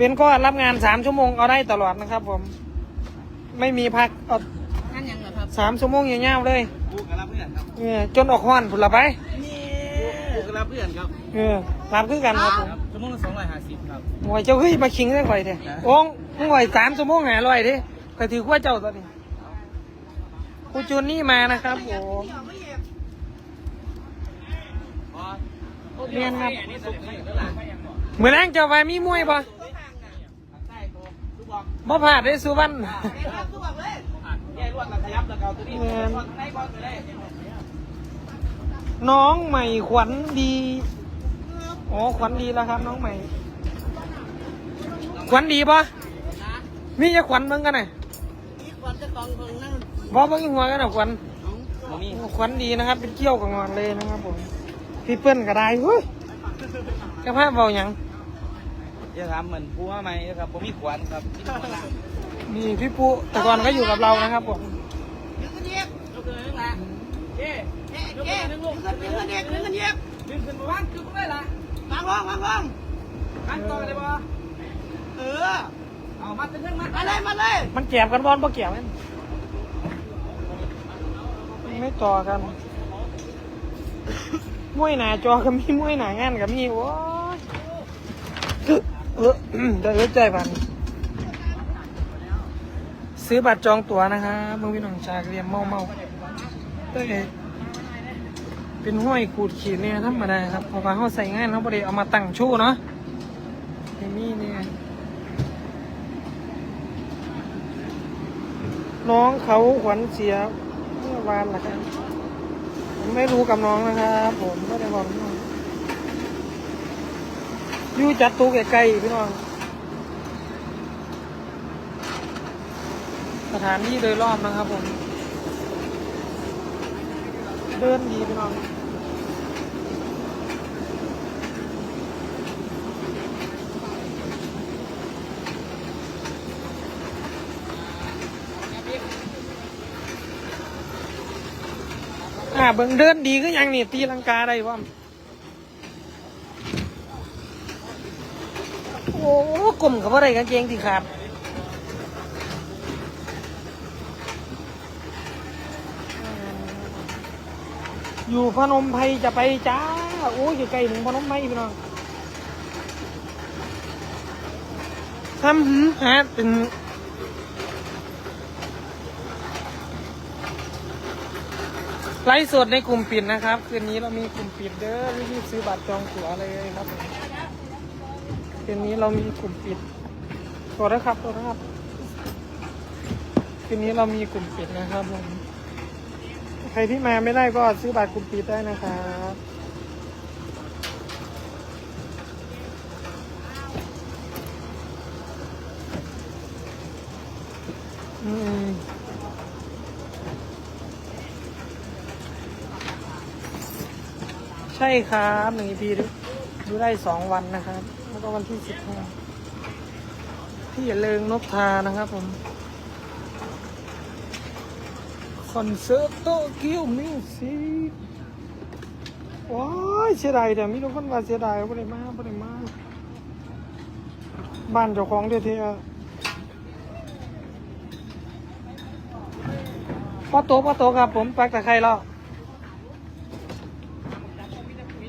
เบนก็รับงานสามชั่วโมงเอาได้ตลอดนะครับผม ไม่มีพักเอานั่นยังเหรอครับสามชั่วโมงยาวๆเลยกูกับรับเพื่อนครับเออจนออกห้อนผุนละไปกูกับรับเพื่อนครับเออรับคือกันครับผมชั่วโมงละสองร้อยห้าสิบครับหวยเจ้าเฮ้ยมาคิงได้ข่อยเถอะโอ้งมึงไหวสามชั่วโมงหาลอยดิข่อยถือว่าเจ้าตอนนี้ครูจูนนี่มานะครับผมเรียนครับนี่สุกนี่ก็หลานเหมือนแรงเจ้าไปมีมวยปะใช่ตัวลูก บอกบ่ผ่าดได้สุวรรณแย่รวดแล้วขยับแล้วเกาตัวนี้รวดได้ก่อนน้องใหม่ขวัญดีอ๋อขวัญดีแล้วครับ น้องใหม่ ขวัญดีปะมีจะขวัญเบิ่งกันไหน่อยนี่ก่อนจะกองของนั่นบ่เบิ่งหัวกันหน่อขวัญขวัญดีนะครับ เป็นเกี้ยวกับงอนเลยนะครับผมพี่เปิ้ลก็ได้เฮ้ยกระพาเบาหยัง จะทำเหมือนกูว่าไหมครับผมมีขวัญครับที่ขวัญนี่พี่ปุ๊แต่ก่อนก็อยู่กับเรานะครับผมดึงกันเย็บยกเลยนึงละเย้เอ๊ะเอ๊ะดึงกันดึงกันเย็บดึงกันเย็บดึงขึ้นมาบ้านคือกูได้ละวางลงวางลงบ้านต่อเลยบ่เออเอามาตึ้งขึ้นมามาเลยมาเลยมันแก็บกันบอลบ่แก็บกันไม่ต่อกันมวยหนาจอก็มีมวยหนางานก็มีโอ้ย เออเดี๋ยวเออใจพันซื้อบัตรจองตั๋วนะครับเมืองพี่น้องจาเรียมเมาเมาเต้เป็นห้อยขูดขีดเนี่ยธรรมดาครับพราะว่าเขาใส่ง่านเขาบ่ได้เอามาตั้งชู้เนาะไอ้นี่เนี่ยน้องเขาขวัญเสียเมื่อวานแหละครับผมไม่รู้กับน้องนะครับ ผมไม่ได้บอกน้อง อยู่จัดตู้ใกลๆพี่น้อง สถานที่โดยรอบนะครับผม เดินดีพี่น้องอ่าเบิ่งเดินดีก็ยังนี่ตีลังกาได้ว่ โอ้กลุ่มกับอะไรกางเกงที่ขาดอยู่พนมไพรจะไปจ้าโอ้ยอยู่ไกลถึงพนมไพรพี่น้องทำหืมฮะเป็นไลฟ์สดในกลุ่มปิดนะครับ คืนนี้เรามีกลุ่มปิดเด้อรีบซื้อบัตรจองตั๋วเลยครับ คืนนี้เรามีกลุ่มปิดตัวนะครับตัวนะครับคืนนี้เรามีกลุ่มปิดนะครับผมใครที่มาไม่ได้ก็ซื้อบัตรกลุ่มปิดได้นะครับอืมใช่ครับหนึ่งปีดูได้สองวันนะครับ แล้วก็วันที่สิบห้าที่อย่าเลิงนกทานะครับผม คอนเสิร์ตโตเกียวมิวสิกว้ายเสียดายแต่มีทุกคนว่าเสียดายไม่ได้มาไม่ได้มาบ้านเจ้าของเท่ๆป้าโตป้าโตครับผมปักตะไคร้แล้ว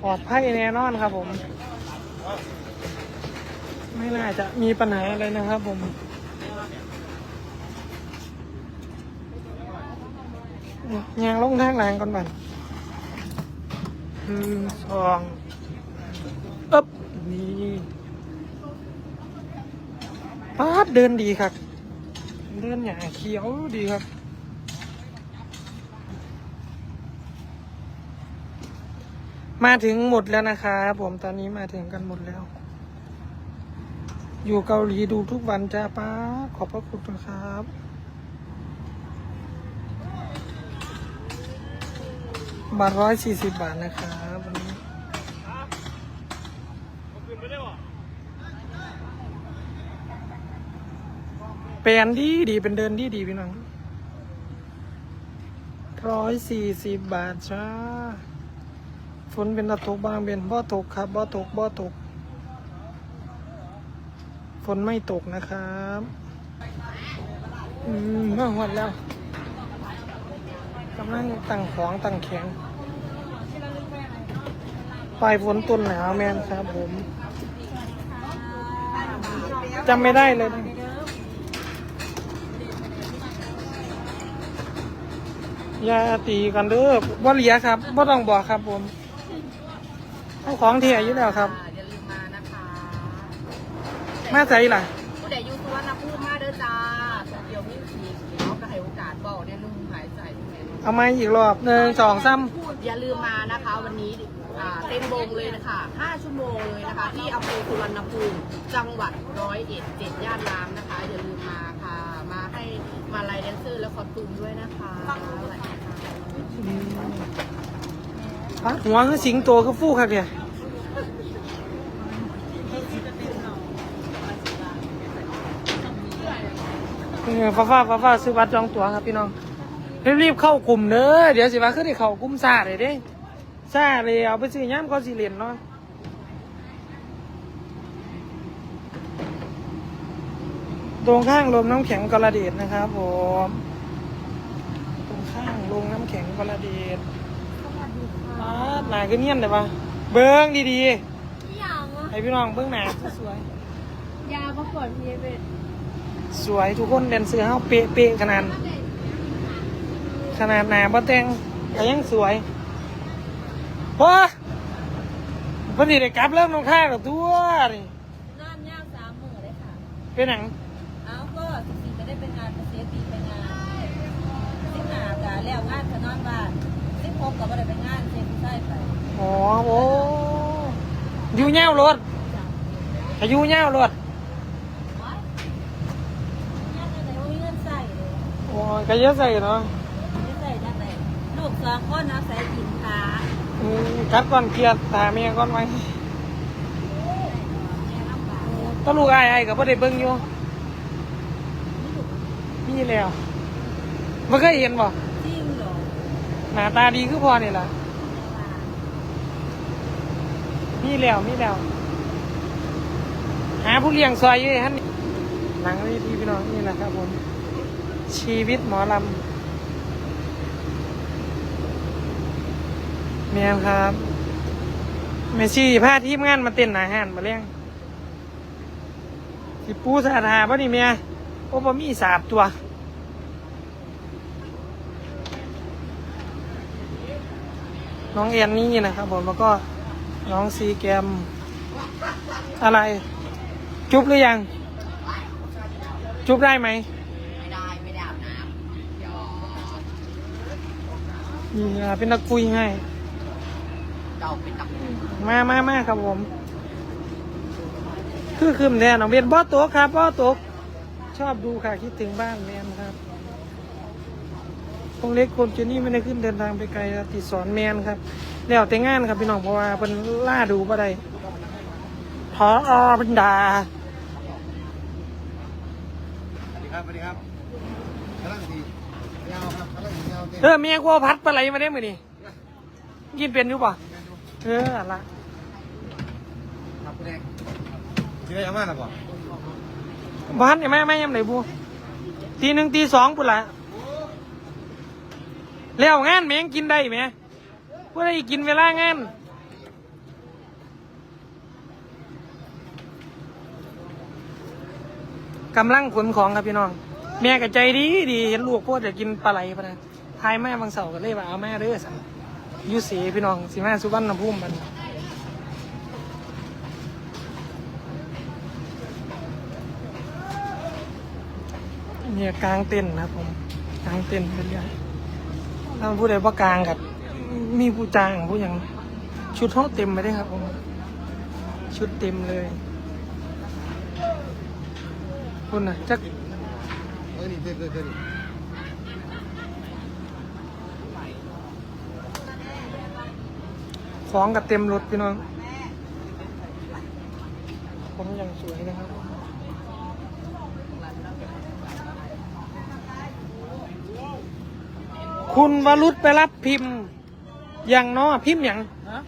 ปลอดภัยแน่นอนครับผม ไม่น่าจะมีปัญหาอะไรนะครับผมยางลงทางหลังก่อนบันหนึ่งสองอึ๊บนี่ป้าดเดินดีครับ เดินอย่างเขียวดีครับมาถึงหมดแล้วนะครับผมตอนนี้มาถึงกันหมดแล้ว อยู่เกาหลีดูทุกวันจ้าป้า ขอบพระคุณนะครับบาทร้อยสี่สิบบาทนะครับวันนี้เปลี่ยนดีดีเป็นเดินดีดีพี่น้องร้อยสี่สิบบาทจ้าฝนเป็นตะตกบางเป็นบ่ตกครับบ่ตกบ่ตก ฝนไม่ตกนะครับอืมมาหอดแล้วกำลังตั้งของตั้งแข็งปลายฝนต้นหนาวแมนครับผมจำไม่ได้เลยนะอย่าตีกันเด้อว่าเหลียครับว่าต้องบอกครับผมเอาของเทียอยู่แล้วครับ มาใส่ล่ะ ผู้ใดอยู่สุวรรณภูมิมาเด้อจ้าโตเกียวมิวสิกเขาก็ให้โอกาสบอกเนี่ยลุงหายใจที่ไหนเอามาอีกรอบหนึ่งสองสามอย่าลืมมานะคะวันนี้อ่าเต็มวงเลยนะคะ5ชั่วโมงเลยนะคะ ที่อำเภอสุวรรณภูมิจังหวัดร้อยเอ็ดเจ็ดย่านน้ำนะคะ อย่าลืมมาค่ะ มาให้มาไลน์แดนเซอร์และคอสตูมด้วยนะคะสวัสดีค่ะพักหัวคือสิงโตคือฟู่ครับเนี่ยเออ ฟ้าฟ้าฟ้าฟ้าซื้อบัตรจองตั๋วครับพี่น้องรีบๆเข้ากลุ่มเด้อเดี๋ยวสิว่าคือได้เข้ากลุ่มซาเลยเด้ซาเลยเอาไปซื้อย่ามก็สิเรียนเนาะตรงข้างลมน้ำแข็งกระเดดนะครับผมตรงข้างลงน้ำแข็งกระเดดอ่าหนาก็เนียนเลยปะเบิ้งดีพี่ยังอะๆให้พี่น้องเบิ้งหนาสวยยาประกวดพีเอเสวยทุกคนเดนเสือเฮาเป๊ะเป๊ะขนาด ขนาดหนาบ่แต่งก็ยังสวยว้าพอดีได้กลับเริ่มลงท่ากับตัวนี่นอนยากสามหมื่นเลยค่ะเป็นหนังเอ้าก็สิบสี่ไม่ได้เป็นงานเสียปีไปงานสิบห้ากะแล้วงานก็นอนบ้านสิบหกก็ไม่ได้ไปงานเซ็นใต้ไปอ๋อโอ้อยู่เง่ารถอายุเง่ารถ งานอะไรว่ามีเงินใส่เลย โอ้ ยก็เยอะใส่เนาะไม่ใส่จังไหนลูกสองคนนะใส่กินขาอืมกัดก่อนเคลียร์ตาเมียก่อนไว้แม่ลำบากตลูกไอ้ไอ้กับพ่อได้เบิ่งอยู่มีแล้วมันเคยเห็นบ่จริงเหรอหน้าตาดีคือพอนี่ล่ะมีแล้วมีแล้วหาผู้เลี้ยงซอยอยู่ฮั่นนี่หนังวิธีพี่น้องนี่แหละครับผม ชีวิตหมอลำเมียครับเมซี่พาทีมงานมาเต้นอาหารมาเลี้ยงสิปูสาดหาป่ะนี่เมียโอ้บ่มีสาบตัวน้องเอ็นนี่นะครับผมแล้วก็น้องซีแกม อะไร จุบหรือยัง จุบได้ไหม ไม่ได้ไม่ได้อาบน้ำ นี่อะเป็นนักคุยให้ เราเป็นตักมามามาครับผม คือคืมแน่น้องเบียนบอสตกครับบอสตก ชอบดูค่ะคิดถึงบ้านแมนครับคงเล็กคนเจนี่ไม่ได้ขึ้นเดินทางไปไกลติดสอนแมนครับ แล้วแต่งานครับพี่น้องเพราะว่าเป็นล่าดูบ่ได้พออเป็นดา สวัสดีครับสวัสดีครับกำลังดียาวครับกำลังดียาว เต็มเออเมียกูเอาพัดปลาไหลมาได้ไหมอนี่กินเป็นอยู่ป่ะเอออะละครับคุณเอกที่ได้ยังมาแล้วบ่บ้านเนี่ยแม่แม่ยังไหนบูตีหนึ่งตีสองปุ่นละแล้วงานแม่งกินได้ไหมเพื่อได้กินเวลางานกำลังขนของครับพี่น้อง แม่กับใจดีดีเห็นลูกพวกจะกินปลาไหลปะนะทายแม่บางเสาร์ก็เลยว่าเอาแม่เด้อสั่งยูสีพี่น้องสิแม่สุวรรณภูมิมันเนี่ยกลางเต็นนะผมกลางเต็นเป็นยังถ้าผู้ใดว่ากลางกับมีผู้จ้างผู้หยังชุดห้องเต็มไปได้ครับผมชุดเต็มเลยคุณนะจัก เออนี่เต็มเต็มเต็มของกับเต็มรถพี่น้องผมยังสวยนะครับคุณวรุษไปรับพิมพ์อย่างนอพิมพ์อย่างฮะ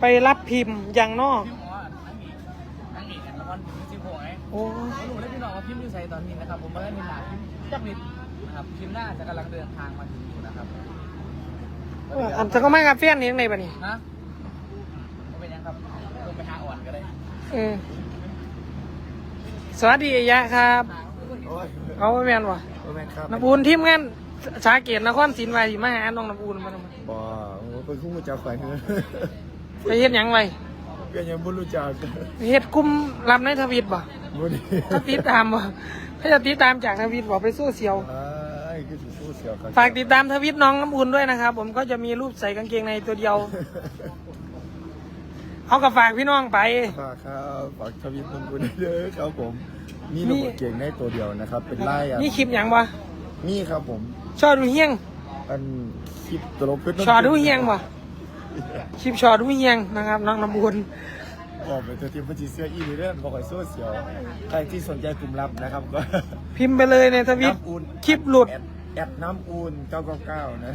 ไปรับพิมพ์อย่างนอพี่หมอนั่งอีกนั่งอีกละครถึงสิบหกไงโอ้หนูได้ พี่น้องมาพิมพ์อยู่ใส่ตอนนี้นะครับ ผมมาได้พิมพ์หนาพิมพ์จักนิดนะครับพิมพ์หน้าจะกำลังเดินทางมาถึงอยู่นะครับเอออันจะก็ไม่กับเฟี้ยนนี่ยังไงบ้านี่ฮะไม่เป็นยังครับลงไปหาอ่อนก็ได้เออสวัสดีอายะครับ โอ้ยเอาไปแมนวะโอ้แม่นครับน้ำอูนทีมงานชาเกียรตินครศรีมาที่มาหาน้องน้ำอูนมาทำไมบ่โอ้เป็นคู่มือจ่าข่อยเฮ้ยไปเฮ็ดหยังไว้ ก็ยังบ่รู้จักไปเฮ็ดกลุ่มรับในทวิตบ่บ่ดีถ้าติดตามบ่ถ้าจะติดตามจากทวิตบ่ไปโซเชียลอ้ายคือสิสู้เสียวครับฝากติดตามทวิตน้องน้ำอุ่นด้วยนะครับ ผมก็จะมีรูปใส่กางเกงในตัวเดียวเอากับฝากพี่น้องไป ฝากครับฝากทวิตมันกูได้เด้อครับผมมีมีระบบเก่งในตัวเดียวนะครับ เป็นไล่อะนี่คลิปหยังวะมีครับผม ชอดูเฮียง อันคลิปตลกเพชรชอดูเฮียงวะ คลิปชอดูเฮียงนะครับน้องน้ำอุ่นออกไปตัวทีมพันจีเสื้ออีเรื่องบอกให้สู้เสียวใครที่สนใจกลุ่มลับนะครับก็พิมพ์ไปเลยในทวิตน้ำอุ่นคลิปหลุดแอดแอดน้ำอุ่น999นะ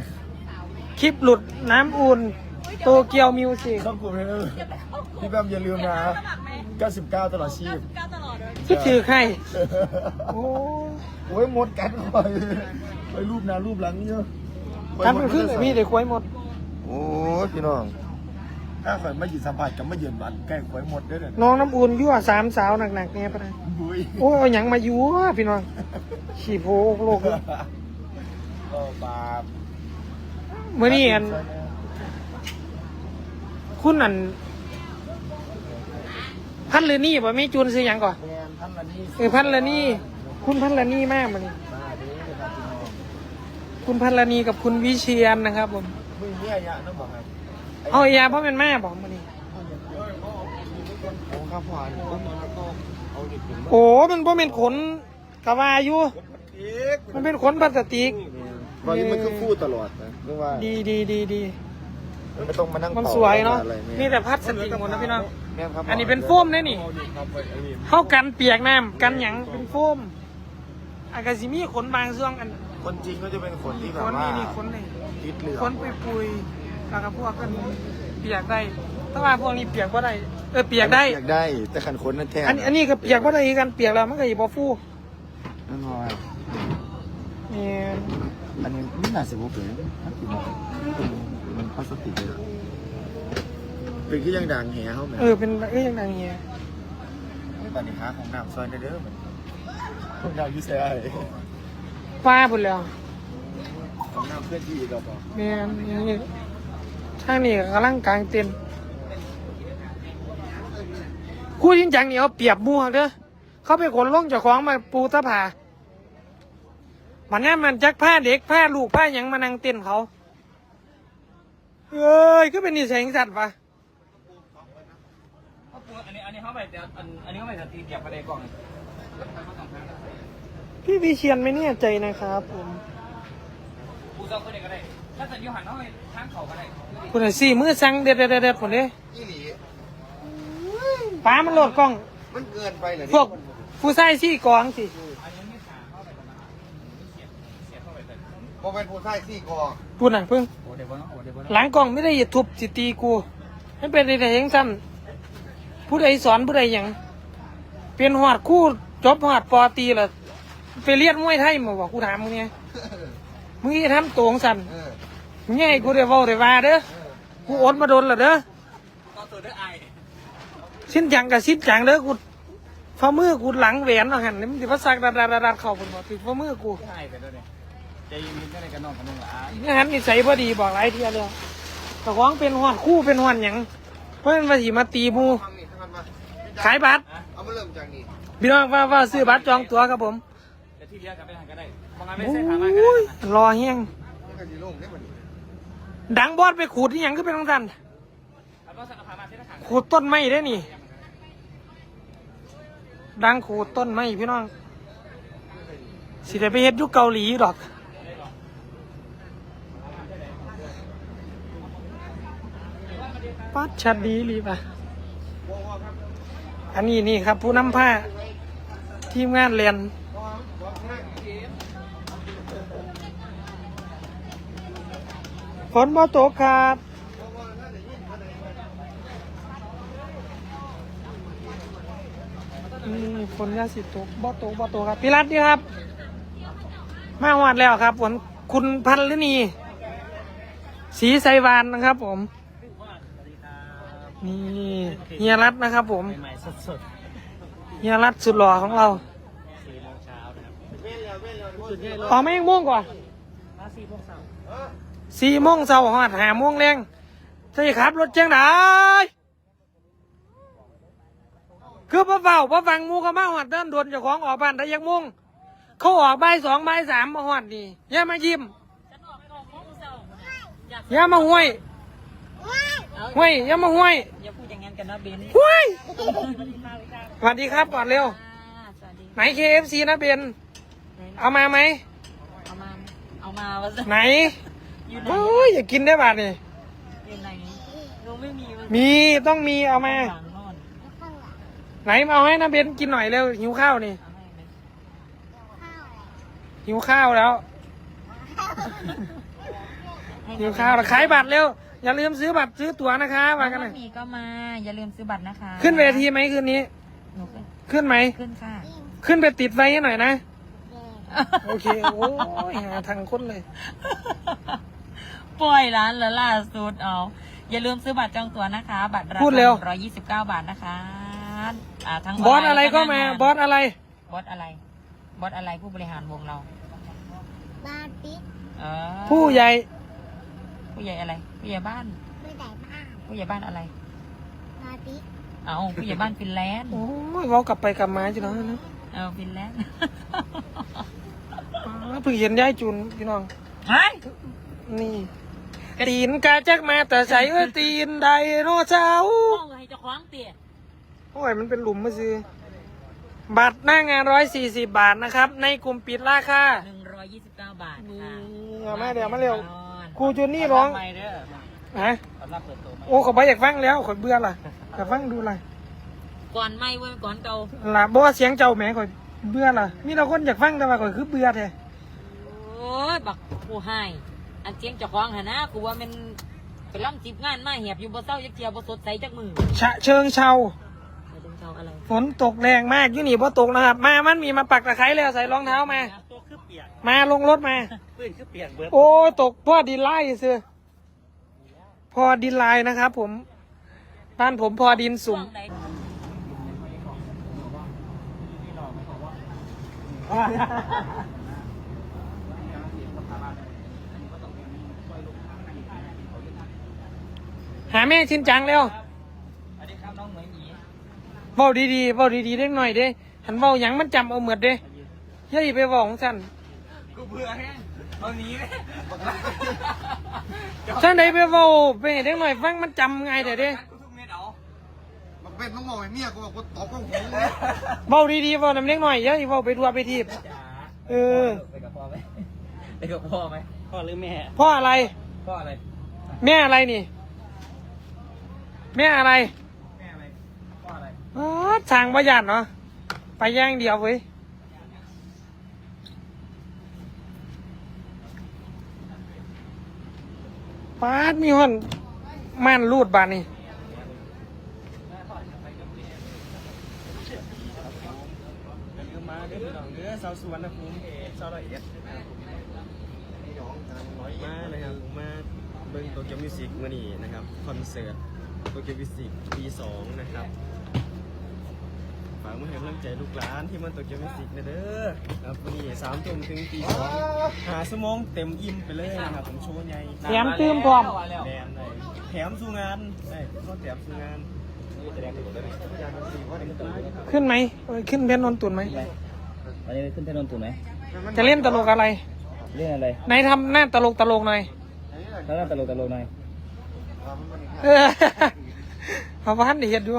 คลิปหลุดน้ำอุ่นโตเกียวมิวสิกเข้ากลุ่มให้เลยพี่แบมอย่าลืมนะ99 ตลอดชีพคิดถือใครโอ้โอ้ยหมดกันไปไปรูปหน้ารูปหลังเยอะทำเป็นขึ้นเลยพี่เดี๋ยวควายหมด โอ้ยพี่น้อง ถ้าข่อยมาหยิบสัมผัสกับมาเยือนบันใกล้ข่อยหมดเด้อเนี่ยน้องน้ำอุ่นยั่วสามสาวหนักๆเนี่ยปะนะบุยโอ้ยเอาหยังมายั่วพี่น้องขี่โพกโลกเลยก็บาปเมื่อนี้อันคุณอัน พันเลยนี่บ่ไม่จูนซื้อหยังก่อนแมนท่านละนี่เออพันละนี่ คุณพันละนี่มากมานี่มาเด้อครับพี่น้องคุณพันละนี่กับคุณวิเชียนนะครับผม มึงเนี่ยยะน้องบอกไงเอาไอ้ยาเพราะเป็นแม่บอกมานี่โอ้ข้าวผ่านต้นมะละกอเอาเด็กถึงโอ้มันบ่เป็นขนกะว่าอยู่ มันเป็นขนพลาสติกตอนนี้มันคือฟูตลอดนะเรื่องว่าดีดีดีดีมันไม่ต้องมานั่งมันเป่าสวยเนาะอะไรนี่แต่พลาสติกหมดนะพี่น้องแม่ครับอันนี้เป็นโฟมเนี่ยนี่เข้ากันเปียกน้ำกันหยังเป็นโฟมอากาซิมีขนบางส่วนอันคนจริงก็จะเป็นคนที่แบขบนว่านี่นี่ขนนี่ ติดเหลืองขนปุยปุยๆแล้วก็พวกกันเปียกได้ถ้าว่าพวกนี้เปียกก็ได้ เออเปียกได้เปียกได้ แต่ขันคนนั่นแท้อันอันนี้ก็เปียกก็ได้คือกันเปียกแล้วมันก็อีบอฟูนั่นว่านี่อันนี้ไม่น่าเสียบุกเลยนะคือมันมันพลาสติกเลยเป็นที่ยังดังแห่เขาไหมเออเป็นเอ้ยยังไงเงี้ยไม่ปัญหาของน้ำซอยได้เด้อมันของน้ำอยูเซ่ไอ้ป้าพุ่นแล้ว ของน้ำเพื่อนที่เราบอกแม่นอย่างนี้ทางนี้ก็กำลังกลางเต็นท์คู่จริงจังนี่เอาเปรียบหมัวเด้อเขาไปขนล่องเจากของมาปูตะผามันนี้มันจักผ้าเด็กผ้าลูกผ้าหยังมานั่งเต้นเขาเอ้ยก็เป็นนิสัยของสัตว์ปะอันนี้อันนี้เขาไปแต่อันอันนี้เขาไปสตรีเก็บไปในกล่องพี่วิเชียนไม่แน่ใจนะครับผม กูซองตัวเด็กก็ได้ ถ้าจะยูหันเขาไปทางเขาก็ได้คุณไอ้สี่มือสั่งเด็ดเด็ดเด็ดผมเด้นี่หลีป้ามันโหลดกล้อง มันเกินไปเหรอพวกผู้ชายสี่กองสิโมเป็นผู้ชายสี่กอพูดหน่อยเพิ่งโอ้เดี๋ยวบนโอ้เดี๋ยวบนหลังกล้องไม่ได้อย่าทุบสิตีกูไม่เป็นไรเฮงซ้ำผู้ใดสอนผู้ใดหยังเปลี่ยนหอดคู่จบหอดปอตีละไปเรียนมวยไทยมาบอกกูถามมึงเนี่ย มึงจะทำตัวของสันเออมึงไงกูได้เว้าได้ว่าเด้อกูอดมาโดนละเด้อก็ตัวด้วยไอสิ้นจังกับสิ้นจังเด้อกูฝ่ามือกูหลังแหวนเอาหันนี่มันสิว่าซักดัดดัดดัดดัดเข้าบนบ่ติดฝ่ามือกูไอไปด้วยเนี่ยใจเย็นๆก็ได้กันนอนกันนึงละไอนี่หันนิสัยพอดีบอกหลายเทียเลยแต่ของเป็นหอดคู่เป็นหอดหยังเพราะมันมาสิมาตีหมูฟังนี่ทั้งนั้นมาขายบัตรเอามาเริ่มจากนี่พี่น้องว่าว่าซื้อบัตรจองตั๋วครับผม แต่ที่เลี้ยงกลับไปทางก็ได้ บางงานโอไม่ใช่ทางมาก็้ยรอเฮียงดังบอสไปขูดที่ยังก็เป็นทั้งทันแล้วก็สันขูดต้นไม้ได้นี่ ดังขูดต้นไม้พี่น้อง สิได้ไปเฮ็ดยุคเกาหลีดอกปัดชัดดีรีป่ะอันนี้นี่ครับ ผู้นำผ้าทีมงานเรียน ฝนบ่ตกครับนี่ฝนยาสิตกบ่ตกบ่ตกครับพี่รัตนี่ครับ มาหวดแล้วครับฝนคุณพันลนีสีไซวานนะครับผม นี่เฮียรัตนะครับผมใหม่สดเฮียรัตสุดหล่อของเราๆสี่โมงเช้านะครับจุดนี้รถออกไม่ยังม่วงกว่า มาสี่โมงเช้า สี่โมงเช้าหอดหาโมงแรงใช่ครับ รถเจียงไดคือพระเฝ้าพระฟังหมูเขามาหอดเดินดวนเจ้าของออกบ้านได้ยังม่วงเขาออกใบายสองใบายสามมาหอดนี่อย่ามายิ้มอย่ามาห้วยห้วยอย่ามาห้วยอย่าพูดอย่างนั้นกันนะเบนห้วยสวัสดีครับก่อนเร็วสวัสดีไหน KFC นะเบนเอามาไหมเอามาเอามาว่าจะไหนอยู่ไหน โอ้ยอย่ากินได้บาดนี่อยู่ไหนหนูไม่มีว่ามีต้องมีเอามา หลังโน่นไหนมาเอาให้นะเบนกินหน่อยเร็วหิวข้าวนี่เอาให้ไหมหิวข้าวแล้ว ให้หิวข้าวแล้วขายบัตรเร็วอย่าลืมซื้อบัตรซื้อตั๋วนะคะมากันหน่อยถ้ามีก็มา อย่าลืมซื้อบัตรนะคะขึ้นเวทีไหมคืนนี้ หนูขึ้นขึ้นไหม ขึ้นค่ะ ขึ้นไปติดไว้ให้หน่อยนะ โอเค โอ้ยหาทางคนเลย ปล่อยร้านแล้วล่าสุดเอาอย่าลืมซื้อบัตรจองตั๋วนะคะ บัตรราพูคาดเร็วร้อยยี่สิบเก้าบาทนะคะอ่าทั้งบอสอะไรก็มา บอสอะไร บอสอะไร บอสอะไรผู้บริหารวงเราบาติกเออผู้ใหญ่ผู้ใหญ่อะไร ผู้ใหญ่บ้าน ไม่ได้บ้างผู้ใหญ่บ้านอะไร บาติกเอาผู้ใหญ่บ้านฟินแลนด์ โอ้ยเว้ากลับไปกลับมาจีน้องนะเออฟินแลนด์อ้าวเพิ่งเห็นยายจุนพี่น้อง เฮ้ยนี่ ตีนกาจักมาแต่ใส่เอ้ยตีนไดโนเสาร์ห้องให้เจ้าของเตี๋ยโอ้ยมันเป็นหลุมมาซื้อบัตรหน้างานร้อยสี่สิบบาทนะครับ ในกลุ่มปิดราคาหนึ่งร้อยยี่สิบเก้าบาทนี่ค่ะเอามาเดี๋ยวมาเร็วครูจุนนี่ร้องใหม่เด้อฮะสำหรับเปิดตัวใหม่โอ้เขาไปอยากฟังแล้วขอยเบื่อล่ะอยากฟังดูอะไรก่อนไม่เว้ยก่อนเก่าล่ะบอกว่าเสียงเจ้าแหม่ข่อยเบื่อล่ะมีแต่คนอยากฟังแต่ว่าข่อยคือเบื่อแท้โอ้ยบักผู้ให้ อันเจียงเจ้าของหนนะกูว่ามันเป็นล่ำจิบงานมาเหียบอยู่บ่เศร้ายักเจียวบ่สดใสจักมือฉะเชิงเชาไปดึงเขาอะไรฝนตกแรงมากอยู่นี่พอตกนะครับ มามันมีมาปักตะไคร้แล้วใส่รองเท้ามา ตัวคือเปียกมาลงรถมา ปืนคือเปียกเบิร์ดโอ้ยตกพ่อดินไล่ซื้อพอดินไลน์นะครับผม บ้านผมพอดินสุ่ม ช่วงใดหา แม่ชินจังแล้วสวัสดีครับน้องเหมยหมีเว้าดีๆเว้าดีๆเล็กหน่อยเด้หันเว้าหยังมันจำเอาเหมือดเด้อย่าไปเว้าของฉันกูเบื่อแห้งเอาหนีเลยฉันได้ไปเว้าไปให้เด็กหน่อยฟังมันจำไงเด้อเด้กูทุกเม็ดเอามันเป็นต้องบอกไอ้เมียกูบอกกูตอบก็หูเลยเว้าดีๆเว้านำเล็กหน่อยอย่าสิเว้าไปทัวไปทีบจ๋าเออไปกับพ่อไหมไปกับพ่อไหมพ่อหรือแม่ พ่ออะไร พ่ออะไร แม่อะไรนี่ แม่อะไรแม่อะไรพ่ออะไรอ๋อทางประหยัดเนาะไปอย่างเดียวเว้ยปาดมีหอนม่านรูดบานนี่อย่าลืมมาเด้อพี่น้องเด้อสาวสวนนะภูมิสาวร้อยเอ็ดมานะครับมาเบิ่งโตเกียวมิวสิกมื่อนี้นะครับคอนเสิร์ต โตเกียวมิวสิกปีสองนะครับฝากมาให้กำลังใจลูกหลานที่มันโตเกียวมิวสิกนะเด้อครับวันนี้สามทุ่มถึงตีสองหาสมองเต็มอิ่มไปเลยนะครับผมโชว์ใหญ่แถมตื้มพร้อมแถมเลยแถมสู่งานได้ก็แถมสู่งานแสดงตัวได้ไหมขึ้นไหมเอ้ยขึ้นเพชรนนตุนไหมวันนี้ขึ้นเทนนตุนไหมจะเล่นตลกอะไรเรื่องอะไรไหนทำหน้าตลกตลกหน่อยแล้วตลกตลกหน่อย เออพอพันเดียดดู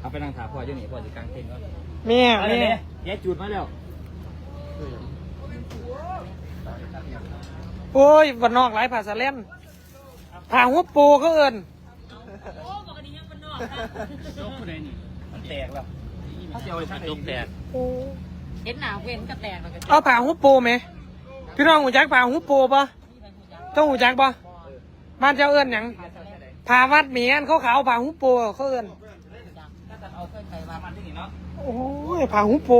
เอาไปนั่งถามพ่อเจ้าหนีพ่อจะกลางเต็นท์ก่อนแม่อะไรแม่เนี่ยแยกจุดมาแล้วโอ้ยวันนอกหลายภาษาเล่นผ่าหัวโปเขาเอินโอ้บอกอันนี้ยังมันนอกนะยกคนไหนนี่มันแตกแล้วถ้าจะเอาไปทำยกแตกโอ้เห็นหนาวเว้นก็แตกแล้วก็เอาผ่าหัวโปไหมพี่น้องหูจักผ่าหัวโปปะเจ้าหูจักปะ บ้านเจ้าเอิญหยังผ่าวัดเมียนเขาขาวผ่าหัวโปเขาเอิญถ้าจะเอาเครื่องใส่โอ้ยผ่าหูโป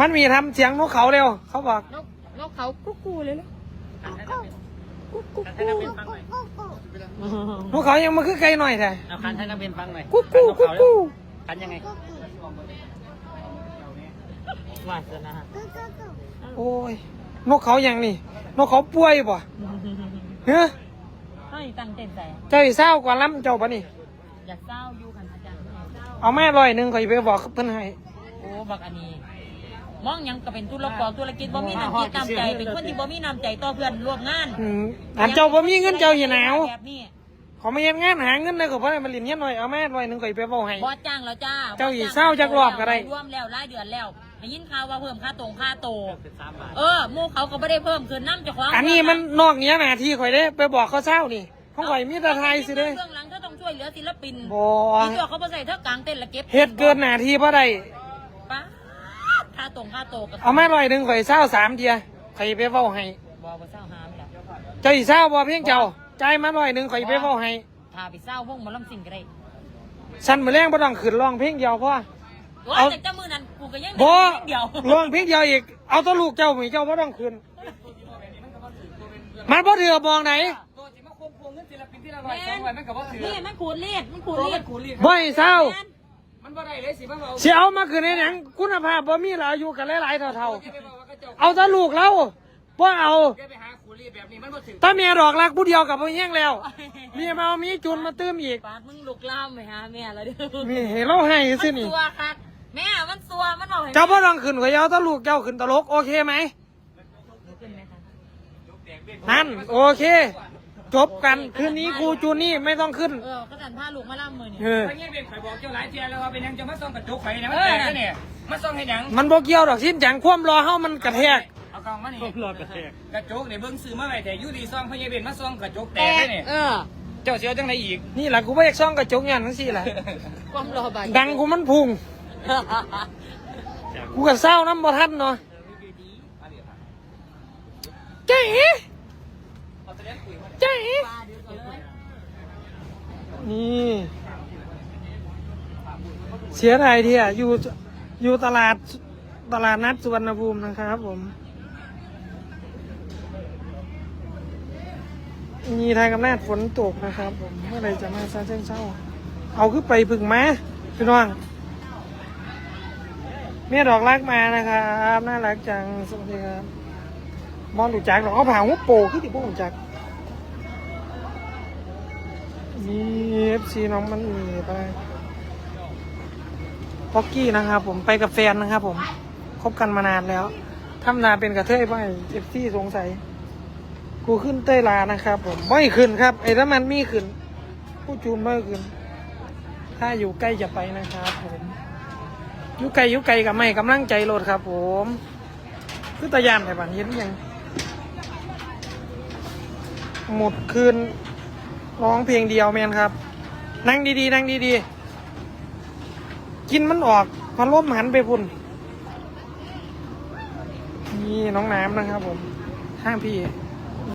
มันมีทำเสียงนกเขาเร็วเขาบอกนกนกเขากุ๊กกูเลยเหรอกุ๊กกุ๊กกุ๊กกุ๊กกุ๊กกุ๊กกุ๊กนกเขายังมาคือไกลหน่อยแต่เอาคันให้นักเรียนฟังหน่อยกุ๊กกูกุ๊กกูคันยังไงกุ๊กกุ๊กว่าจะนะกุ๊กกุ๊กกุ๊กโอ้ย นกเขายังนี่ นกเขาป่วยป่ะเฮ้ยให้ตั้งเต้นใจเจ้าอีเศร้ากว่าล้ำเจ้าปะนี่ อยากเศร้าอยู่กันอาจารย์เอาแม่ลอยหนึ่งข่อยไปบอกเพิ่นให้โอ้บักอันนี้ มองหยังก็เป็นธุรกรธุรกิจบ่มีน้ำจิตน้ำใจ เป็นคนที่บ่มีน้ำใจต่อเพื่อนร่วมงานอืมอันเจ้าบ่มีเงินเจ้าอย่าหนาวแบบนี้ขอมาเฮ็ดงานหาเงินเลยก็เพราะมาเรียนเฮ็ดหน่อยเอาแม่ลอยหนึ่งข่อยไปบอกให้บอจ้างแล้วจ้าเจ้าอีกเศร้าจักรอบก็ได้ รวมแล้วรายเดือนแล้ว ได้ยินข่าวว่าเพิ่มค่าตรงค่าโตเออหมู่เขาก็ไม่ได้เพิ่มคือน้ำเจะของอันนี้มันนอกเหนี้ยหน้าที่ข่อยเด้ไปบอกเขาเศร้านี่ของข่อยมีแต่ไทยสิเด้เรื่องหลังเธอต้องช่วยเหลือศิลปินบ่อีตัวเขาบ่ใส่เธอกลางเต้นและเก็บเฮ็ดเกินหน้าที่บ่ได้ป้าดค่าตรงค่าโตกับเอาแม่ลอยหนึ่งข่อยเศร้าสามเทียข่อยไปเว้าให้บ่บ่เศร้าหามแล้วเจ้าอีเศร้าบ่เพียงเจ้าจ่ายมาลอยหนึ่งข่อยไปเว้าให้ถ้าไปเศร้าวงหมอลำสิ่งก็ได้ฉันมื้อแรงบ่ต้องขึ้นร้องเพลงเดียวพอ ว่าเอาแต่เจ้ามือนั้นกูก็ยังบ่เดียวร้องเพลงเดียวอีก เอาแตัวลูกเจ้าหมีเจ้าบ่ต้องขึ้นมันบ่เถื่อมองไหนแม่นนี่มันขูดเลียดมันขูดเลียดบ่ให้เศร้าแม่นสิเอามาคืนในหนังคุณภาพบ่มีหลายอายุกันหลายๆเท่าๆ เอาแตะลูกเราบ่เอาถ้าเมียดอกรักผู้เดียวกับผู้แย่งแล้วเมียมาเอามีจุนมาตื้มอีกปากมึงลุกล่ามไปหาแม่แล้วเด้อมีให้เราให้มันสินี่ตัวคัก แม่มันตัวมันบอกให้เจ้าบ่ต้องขึ้นข่อยเอาแตะลูกเจ้าขึ้นตลกโอเคไหมขึ้นไหมคะนั่นโอเค จบกันคืนนี้ครูจูนี่ไม่ต้องขึ้น เออก็ดันผ้าลูกมาล่ำมือนี่เออไม่เงี้ยเป็นข่อยบอกเจ้าหลายเทียแล้วว่าเป็นยังจะมาส่องกระจกข่อยเนี่ยมันแตกแล้วเนี่ยมาส่องให้หยังมันบ่เกี่ยวดอกสิ้นจังความรอเฮามันกระแทกเอากองมานี่รอกระแทกกระจกเนี่ยเบิ่งซื้อมาไว้แต่ยูรีซองพญาเบนมาส่องกระจกแตกเลยเนี่ยเออเจ้าเสียวจังไดอีกนี่แหละกูบ่อยากซ่องกระจกยันจังซี่ล่ะความรอบายดังกูมันพุ่ง กูก็เศร้าน้ำบ่ทันเนาะเจ๊เอ๋เจ๊เอ๋นี่เสียดายที่อะอยู่อยู่ตลาดตลาดนัดสุวรรณภูมินะครับผม มีทางกำเนิดฝนตกนะครับผม เมื่อไรจะมาซาเชิงเศร้า เอาขึ้นไปพึ่งมาพี่น้อง เมียดอกรักมานะครับน่ารักจังสวัสดีครับมองดูจักหรอกเอาผ่าหัวโปขึ้นที่พวกผมจักมีเอฟซีน้องมันมีไปพ็อกกี้นะครับผมไปกับแฟนนะครับผมคบกันมานานแล้วทำนาเป็นกระเทยไปเอฟซีสงสัย กูขึ้นเต้ยลานะครับผมไม่ขึ้นครับไอ้ถ้ามันมีขึ้น ผู้จูนไม่ขึ้น ถ้าอยู่ใกล้จะไปนะครับผม ยู่ไกลอยู่ไกลกับไม่กำลังใจโหลดครับ ผมคือตะยานไอ้บ้านเห็นยัง หมดคืนร้องเพลงเดียวแมนครับ นั่งดีๆ นั่งดีๆ กินมันออกพัดลมหันไปพุ่น นี่น้องน้ำนะครับผมห้างพี่